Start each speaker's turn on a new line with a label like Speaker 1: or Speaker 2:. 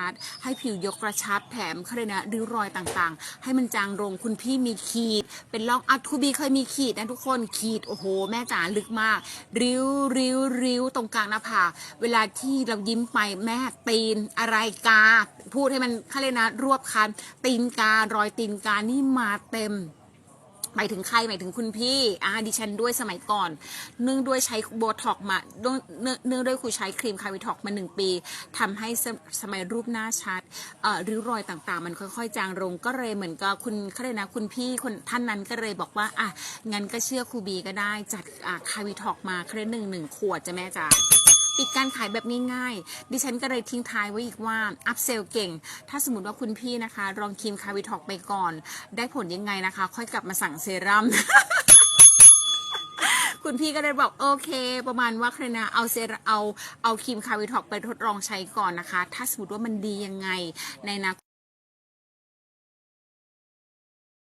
Speaker 1: ชัดให้ผิวยกกระชับแถมเขาเลยนะริ้วรอยต่างๆ ให้มันจางลงคุณพี่มีขีด เป็นร่องอัทูบีเคยมีขีดนะทุกคนขีดโอ้โห แม่จ๋าลึกมาก ริ้วริ้วริ้วตรงกลางหน้าผากเวลาที่เรายิ้มไปแม่ตีนอะไรกา พูดให้มันเขาเลยนะรวบคันตีนการอยตีนกานี่มาเต็ม หมายถึงใครหมายถึงคุณพี่อ่าดิฉันด้วยสมัยก่อน เนื่องด้วยใช้โบท็อกมาเนื่องด้วยครูใช้ครีมคาวิท็อกมาหนึ่งปีทำให้สมสมัยรูปหน้าชัดเอ่อริ้วรอยต่างๆ มันค่อยๆ จางลงก็เลยเหมือนกับคุณเขาเลยนะคุณพี่คนท่านนั้นก็เลยบอกว่าอะงั้นก็เชื่อครูบีก็ได้จัดอ่าคาวิท็อกมาเครหนึ่งหนึ่งขวดจะแม่จ๋า ปิดการขายแบบง่ายๆ ดิฉันก็เลยทิ้งท้ายไว้อีกว่า อัพเซลเก่ง ถ้าสมมติว่าคุณพี่นะคะลองครีมคาวิทอกไปก่อน ได้ผลยังไงนะคะ ค่อยกลับมาสั่งเซรั่มคุณพี่ก็เลยบอกโอเค ประมาณว่าใครนะเอาเซรเอาเอาครีมคาวิทอกไปทดลองใช้ก่อนนะคะ ถ้าสมมติว่ามันดียังไงในนะ